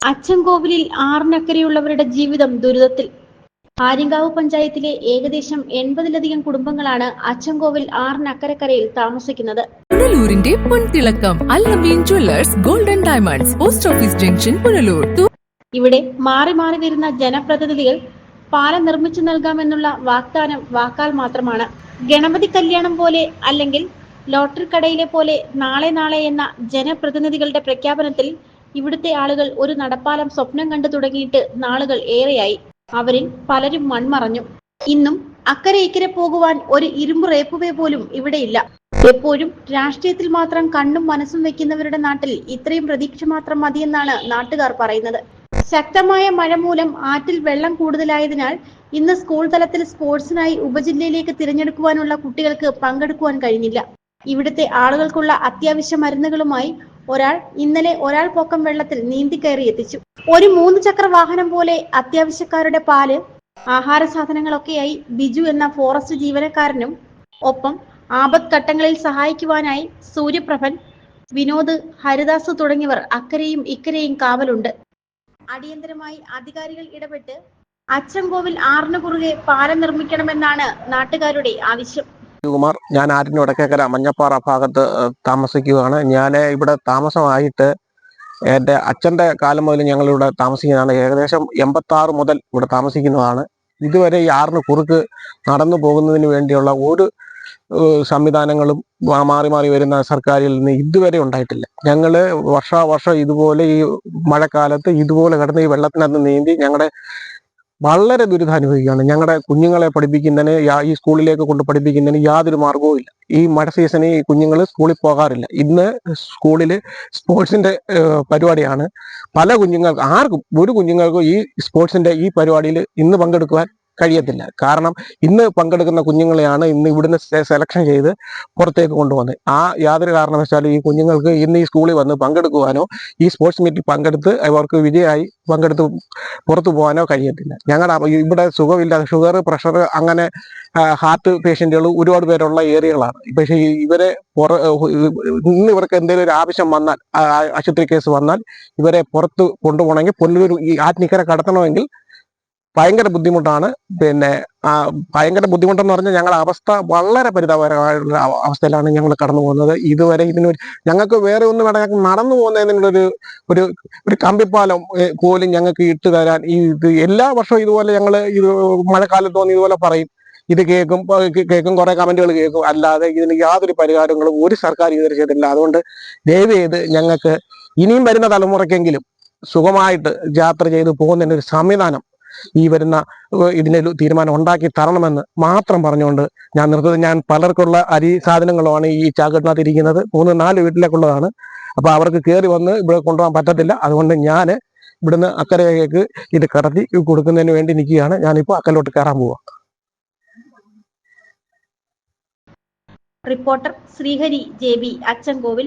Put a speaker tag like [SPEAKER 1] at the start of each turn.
[SPEAKER 1] അച്ചൻകോവിലിൽ ആറിനക്കരെയുള്ളവരുടെ ജീവിതം ദുരിതത്തിൽ. ആര്യങ്കാവ് പഞ്ചായത്തിലെ ഏകദേശം എൺപതിലധികം കുടുംബങ്ങളാണ് അച്ചൻകോവിൽ ആറിനക്കരക്കരയിൽ താമസിക്കുന്നത്.
[SPEAKER 2] പുനലൂരിന്റെ പൊൻതിളക്കം Alameen jewellers golden diamonds post office junction Punalur.
[SPEAKER 1] ഇവിടെ മാറി മാറി വരുന്ന ജനപ്രതിനിധികൾ പാലം നിർമ്മിച്ചു നൽകാമെന്നുള്ള വാഗ്ദാനം വാക്കാൽ മാത്രമാണ്. ഗണപതി കല്യാണം പോലെ അല്ലെങ്കിൽ ലോട്ടറി കടയിലെ പോലെ നാളെ നാളെ എന്ന ജനപ്രതിനിധികളുടെ പ്രഖ്യാപനത്തിൽ ഇവിടുത്തെ ആളുകൾ ഒരു നടപ്പാലം സ്വപ്നം കണ്ടു തുടങ്ങിയിട്ട് നാളുകൾ ഏറെയായി. അവരിൽ പലരും മൺമറഞ്ഞു. ഇന്നും അക്കരെ ഇക്കരെ പോകുവാൻ ഒരു ഇരുമ്പ് റേപ്പുവേ പോലും ഇവിടെയില്ല. എപ്പോഴും രാഷ്ട്രീയത്തിൽ മാത്രം കണ്ണും മനസ്സും വെക്കുന്നവരുടെ നാട്ടിൽ ഇത്രയും പ്രതീക്ഷ മാത്രം മതിയെന്നാണ് നാട്ടുകാർ പറയുന്നത്. ശക്തമായ മഴ മൂലം ആറ്റിൽ വെള്ളം കൂടുതലായതിനാൽ ഇന്ന് സ്കൂൾ തലത്തിൽ സ്പോർട്സിനായി ഉപജില്ലയിലേക്ക് തിരഞ്ഞെടുക്കുവാനുള്ള കുട്ടികൾക്ക് പങ്കെടുക്കുവാൻ കഴിഞ്ഞില്ല. ഇവിടുത്തെ ആളുകൾക്കുള്ള അത്യാവശ്യ മരുന്നുകളുമായി ഒരാൾ ഇന്നലെ ഒരാൾ പൊക്കം വെള്ളത്തിൽ നീന്തി കയറി എത്തിച്ചു. ഒരു മൂന്ന് ചക്ര വാഹനം പോലെ അത്യാവശ്യക്കാരുടെ പാൽ ആഹാര സാധനങ്ങളൊക്കെയായി ബിജു എന്ന ഫോറസ്റ്റ് ജീവനക്കാരനും ഒപ്പം ആപത് ഘട്ടങ്ങളിൽ സഹായിക്കുവാനായി സൂര്യപ്രഭൻ വിനോദ് ഹരിദാസ് തുടങ്ങിയവർ അക്കരെയും ഇക്കരെയും കാവലുണ്ട്. അടിയന്തരമായി അധികാരികൾ ഇടപെട്ട് അച്ചൻകോവിൽ ആറിന് കുറുകെ പാലം നിർമ്മിക്കണമെന്നാണ് നാട്ടുകാരുടെ ആവശ്യം.
[SPEAKER 3] കുമാർ ഞാൻ ആറ്റിന്റെ വടക്കേക്കര മഞ്ഞപ്പാറ ഭാഗത്ത് താമസിക്കുകയാണ്. ഞാൻ ഇവിടെ താമസമായിട്ട് എന്റെ അച്ഛന്റെ കാലം മുതൽ ഞങ്ങളിവിടെ താമസിക്കുന്നതാണ്. ഏകദേശം എൺപത്തി ആറ് മുതൽ ഇവിടെ താമസിക്കുന്നതാണ്. ഇതുവരെ ഈ ആറിന് കുറുക്ക് നടന്നു പോകുന്നതിന് വേണ്ടിയുള്ള ഒരു സംവിധാനങ്ങളും മാറി മാറി വരുന്ന സർക്കാരിൽ നിന്ന് ഇതുവരെ ഉണ്ടായിട്ടില്ല. ഞങ്ങൾ വർഷാവർഷം ഇതുപോലെ ഈ മഴക്കാലത്ത് ഇതുപോലെ കിടന്ന് ഈ വെള്ളത്തിനകത്ത് നീന്തി ഞങ്ങളുടെ വളരെ ദുരിതം അനുഭവിക്കുകയാണ് ഞങ്ങളുടെ കുഞ്ഞുങ്ങളെ പഠിപ്പിക്കുന്നതിന് ഈ സ്കൂളിലേക്ക് കൊണ്ട് പഠിപ്പിക്കുന്നതിന് യാതൊരു മാർഗവും ഇല്ല. ഈ മഴ സീസണിൽ കുഞ്ഞുങ്ങൾ സ്കൂളിൽ പോകാറില്ല. ഇന്ന് സ്കൂളിൽ സ്പോർട്സിന്റെ പരിപാടിയാണ്. പല കുഞ്ഞുങ്ങൾക്ക് ആർക്കും ഒരു കുഞ്ഞുങ്ങൾക്കും ഈ സ്പോർട്സിന്റെ ഈ പരിപാടിയിൽ ഇന്ന് പങ്കെടുക്കുവാൻ കഴിയത്തില്ല. കാരണം ഇന്ന് പങ്കെടുക്കുന്ന കുഞ്ഞുങ്ങളെയാണ് ഇന്ന് ഇവിടുന്ന് സെലക്ഷൻ ചെയ്ത് പുറത്തേക്ക് കൊണ്ടുവന്നത്. ആ യാതൊരു കാരണവശാലും ഈ കുഞ്ഞുങ്ങൾക്ക് ഇന്ന് ഈ സ്കൂളിൽ വന്ന് പങ്കെടുക്കുവാനോ ഈ സ്പോർട്സ് മീറ്റിൽ പങ്കെടുത്ത് അവർക്ക് വിജയമായി പങ്കെടുത്ത് പുറത്തു പോകാനോ കഴിയത്തില്ല. ഞങ്ങളുടെ ഇവിടെ സുഖമില്ല ഷുഗർ പ്രഷർ അങ്ങനെ ഹാർട്ട് പേഷ്യന്റുകൾ ഒരുപാട് പേരുള്ള ഏരിയകളാണ്. പക്ഷേ ഇവരെ പുറ ഇന്ന് ഇവർക്ക് എന്തെങ്കിലും ഒരു ആവശ്യം വന്നാൽ ആശുപത്രി കേസ് വന്നാൽ ഇവരെ പുറത്ത് കൊണ്ടുപോകണമെങ്കിൽ പൊല്ലൂർ ഈ കടത്തണമെങ്കിൽ ഭയങ്കര ബുദ്ധിമുട്ടാണ്. പിന്നെ ഭയങ്കര ബുദ്ധിമുട്ടെന്ന് പറഞ്ഞാൽ ഞങ്ങളുടെ അവസ്ഥ വളരെ പരിതാപകരമായിട്ടുള്ള അവസ്ഥയിലാണ് ഞങ്ങൾ കടന്നു പോകുന്നത്. ഇതുവരെ ഇതിനൊരു ഞങ്ങൾക്ക് വേറെ ഒന്നും വേണ്ട ഞങ്ങൾക്ക് നടന്നു പോകുന്നതിനുള്ളൊരു ഒരു ഒരു കമ്പിപ്പാലം പോലും ഞങ്ങൾക്ക് ഇട്ട് തരാൻ ഈ ഇത് എല്ലാ വർഷവും ഇതുപോലെ ഞങ്ങൾ ഇത് മഴക്കാലത്ത് തോന്നി ഇതുപോലെ പറയും. ഇത് കേൾക്കും കേൾക്കും കുറെ കമന്റുകൾ കേൾക്കും. അല്ലാതെ ഇതിന് യാതൊരു പരിഹാരങ്ങളും ഒരു സർക്കാർ ഇതുവരെ ചെയ്തിട്ടില്ല. അതുകൊണ്ട് ദയവ് ചെയ്ത് ഞങ്ങൾക്ക് ഇനിയും വരുന്ന തലമുറയ്ക്കെങ്കിലും സുഖമായിട്ട് യാത്ര ചെയ്ത് പോകുന്നതിന് ഒരു സംവിധാനം ഈ വരുന്ന ഇതിനെ തീരുമാനം ഉണ്ടാക്കി തരണമെന്ന് മാത്രം പറഞ്ഞുകൊണ്ട് ഞാൻ നിർത്തുന്നത് ഞാൻ പലർക്കുള്ള അരി സാധനങ്ങളുമാണ് ഈ ചാക്കട്ടിനകത്ത് ഇരിക്കുന്നത്. മൂന്ന് നാല് വീട്ടിലേക്കുള്ളതാണ്. അപ്പോൾ അവർക്ക് കയറി വന്ന് ഇവിടെ കൊണ്ടുപോകാൻ പറ്റത്തില്ല. അതുകൊണ്ട് ഞാൻ ഇവിടുന്ന് അക്കരയിലേക്ക് ഇത് കടത്തി കൊടുക്കുന്നതിന് വേണ്ടി നിൽക്കുകയാണ്. ഞാനിപ്പോൾ അക്കലോട്ട് കയറാൻ പോവാ.
[SPEAKER 1] Reporter Srihari J B Achankovil